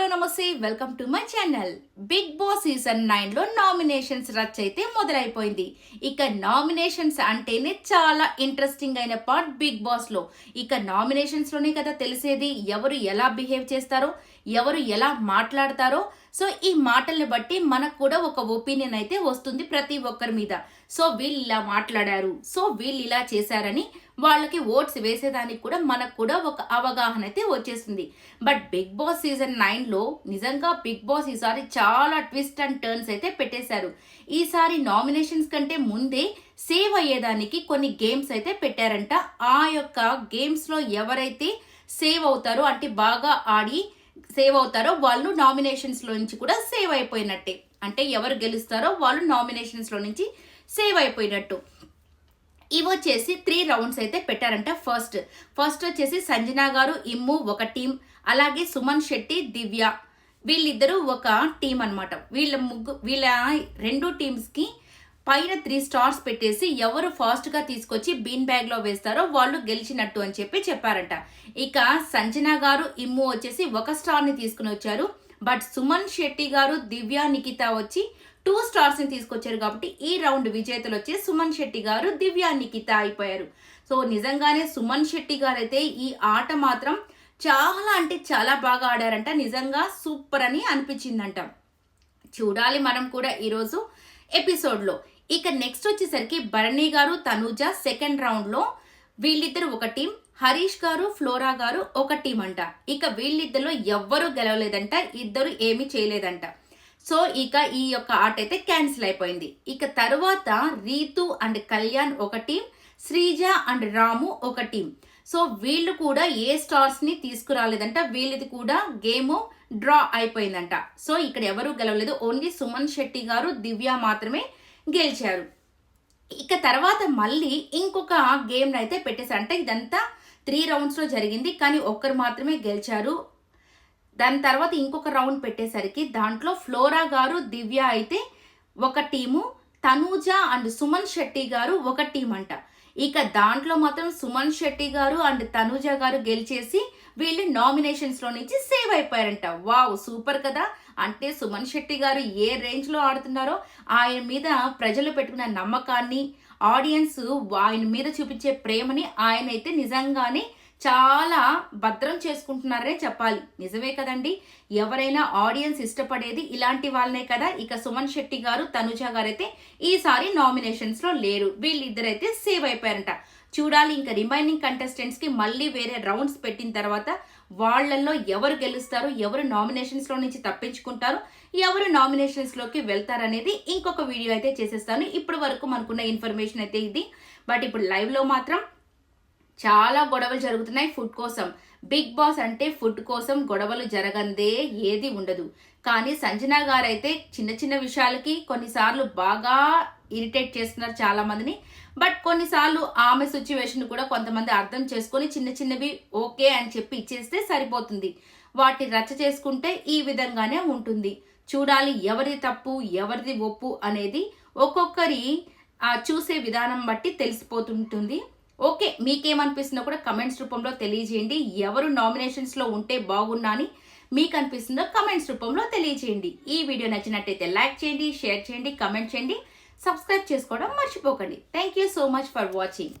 Hello నమస్తే. Welcome to my channel. Bigg Boss season నైన్లో nominations రచ్ అయితే మొదలైపోయింది. ఇక నామినేషన్స్ అంటేనే చాలా ఇంట్రెస్టింగ్ అయిన పార్ట్ బిగ్ బాస్లో. ఇక నామినేషన్స్లోనే కదా తెలిసేది ఎవరు ఎలా బిహేవ్ చేస్తారో ఎవరు ఎలా మాట్లాడతారో సో ఈ మాటల్ని బట్టి మనకు కూడా ఒక ఒపీనియన్ అయితే వస్తుంది ప్రతి ఒక్కరి మీద. సో వీళ్ళు ఇలా మాట్లాడారు. సో వీళ్ళు ఇలా చేశారని వాళ్ళకి ఓట్స్ వేసేదానికి కూడా మనకు కూడా ఒక అవగాహన అయితే వచ్చేసింది. బట్ బిగ్ బాస్ సీజన్ నైన్లో నిజంగా బిగ్ బాస్ ఈసారి చాలా ట్విస్ట్ అండ్ టర్న్స్ అయితే పెట్టేశారు. ఈసారి నామినేషన్స్ కంటే ముందే సేవ్ అయ్యేదానికి కొన్ని గేమ్స్ అయితే పెట్టారంట. ఆ యొక్క గేమ్స్లో ఎవరైతే సేవ్ అవుతారో అంటే బాగా ఆడి సేవ్ అవుతారో వాళ్ళు నామినేషన్స్లో నుంచి కూడా సేవ్ అయిపోయినట్టే. అంటే ఎవరు గెలుస్తారో వాళ్ళు నామినేషన్స్లో నుంచి సేవ్ అయిపోయినట్టు. ఇవి వచ్చేసి త్రీ రౌండ్స్ అయితే పెట్టారంట ఫస్ట్ ఫస్ట్ వచ్చేసి సంజనా గారు ఇమ్ము ఒక టీం అలాగే సుమన్ శెట్టి దివ్య. వీళ్ళిద్దరూ ఒక టీం అనమాట వీళ్ళ ముగ్గు వీళ్ళ రెండు టీమ్స్కి పైన త్రీ స్టార్స్ పెట్టేసి ఎవరు ఫాస్ట్గా తీసుకొచ్చి బీన్ బ్యాగ్లో వేస్తారో వాళ్ళు గెలిచినట్టు అని చెప్పి చెప్పారంట. ఇక సంజన గారు ఇమ్ము వచ్చేసి ఒక స్టార్ని తీసుకుని వచ్చారు. బట్ సుమన్ శెట్టి గారు దివ్య నిఖిత వచ్చి టూ స్టార్స్ని తీసుకొచ్చారు కాబట్టి ఈ రౌండ్ విజేతలు వచ్చి సుమన్ శెట్టి గారు దివ్య నిఖిత అయిపోయారు. సో నిజంగానే సుమన్ శెట్టి గారు అయితే ఈ ఆట మాత్రం చాలా అంటే చాలా బాగా ఆడారంట. నిజంగా సూపర్ అని అనిపించిందంట. చూడాలి మనం కూడా ఈరోజు. ఎపిసోడ్లో. ఇక నెక్స్ట్ వచ్చేసరికి భరణి గారు తనూజ సెకండ్ రౌండ్లో వీళ్ళిద్దరు ఒక టీం హరీష్ గారు ఫ్లోరా గారు ఒక టీం అంట. ఇక వీళ్ళిద్దరిలో ఎవ్వరూ గెలవలేదంట ఇద్దరు ఏమీ చేయలేదంట. సో ఇక ఈ యొక్క ఆట అయితే క్యాన్సిల్ అయిపోయింది. ఇక తరువాత రీతు అండ్ కళ్యాణ్ ఒక టీం శ్రీజ అండ్ రాము ఒక టీం సో వీళ్ళు కూడా ఏ స్టార్స్ని తీసుకురాలేదంట వీళ్ళది కూడా గేమ్ డ్రా అయిపోయిందంట. సో ఇక్కడ ఎవరు గెలవలేదు ఓన్లీ సుమన్ శెట్టి గారు దివ్య మాత్రమే గెలిచారు. ఇక తర్వాత మళ్ళీ ఇంకొక గేమ్ అయితే పెట్టేశారు అంటే ఇదంతా త్రీ రౌండ్స్లో జరిగింది కానీ ఒక్కరు మాత్రమే గెలిచారు. దాని తర్వాత ఇంకొక రౌండ్ పెట్టేసరికి దాంట్లో ఫ్లోరా గారు దివ్య అయితే ఒక టీము తనూజ అండ్ సుమన్ శెట్టి గారు ఒక టీం అంట ఇక దాంట్లో మాత్రం సుమన్ శెట్టి గారు అండ్ తనూజ గారు గెలిచేసి వీళ్ళు నామినేషన్స్లో నుంచి సేవ్ అయిపోయారంట. వావ్ సూపర్ కదా. అంటే సుమన్ శెట్టి గారు ఏ రేంజ్లో ఆడుతున్నారో ఆయన మీద ప్రజలు పెట్టుకున్న నమ్మకాన్ని ఆడియన్స్ ఆయన మీద చూపించే ప్రేమని ఆయన అయితే నిజంగానే చాలా భద్రం చేసుకుంటున్నారనే చెప్పాలి. నిజమే కదండి? ఎవరైనా ఆడియన్స్ ఇష్టపడేది ఇలాంటి వాళ్ళనే కదా. ఇక సుమన్ శెట్టి గారు తనుజ గారు అయితే ఈసారి నామినేషన్స్లో లేరు. వీళ్ళిద్దరైతే సేవ్ అయిపోయారంట. చూడాలి ఇంకా రిమైనింగ్ కంటెస్టెంట్స్కి మళ్ళీ వేరే రౌండ్స్ పెట్టిన తర్వాత వాళ్ళల్లో ఎవరు గెలుస్తారు ఎవరు నామినేషన్స్లో నుంచి తప్పించుకుంటారు ఎవరు నామినేషన్స్లోకి వెళ్తారనేది ఇంకొక వీడియో అయితే చేసేస్తాను. ఇప్పటి వరకు మనకున్న ఇన్ఫర్మేషన్ అయితే ఇది. బట్ ఇప్పుడు లైవ్లో మాత్రం చాలా గొడవలు జరుగుతున్నాయి ఫుడ్ కోసం. బిగ్ బాస్ అంటే ఫుడ్ కోసం గొడవలు జరగందే ఏది ఉండదు. కానీ సంజన గారు అయితే చిన్న చిన్న విషయాలకి కొన్నిసార్లు బాగా ఇరిటేట్ చేస్తున్నారు చాలా మందిని బట్ కొన్నిసార్లు ఆమె సిచ్యువేషన్ కూడా కొంతమంది అర్థం చేసుకొని చిన్న చిన్నవి ఓకే అని చెప్పి ఇచ్చేస్తే సరిపోతుంది. వాటి రచ్చ చేసుకుంటే ఈ విధంగానే ఉంటుంది. చూడాలి ఎవరిది తప్పు ఎవరిది ఒప్పు అనేది ఒక్కొక్కరి చూసే విధానం బట్టి తెలిసిపోతుంటుంది. ఓకే మీకేమనిపిస్తుందో కూడా కమెంట్స్ రూపంలో తెలియజేయండి. ఎవరు నామినేషన్స్లో ఉంటే బాగున్నా అని మీకు అనిపిస్తుందో కమెంట్స్ రూపంలో తెలియజేయండి. ఈ వీడియో నచ్చినట్టయితే లైక్ చేయండి షేర్ చేయండి కమెంట్ చేయండి సబ్స్క్రైబ్ చేసుకోవడం మర్చిపోకండి. Thank you so much for watching.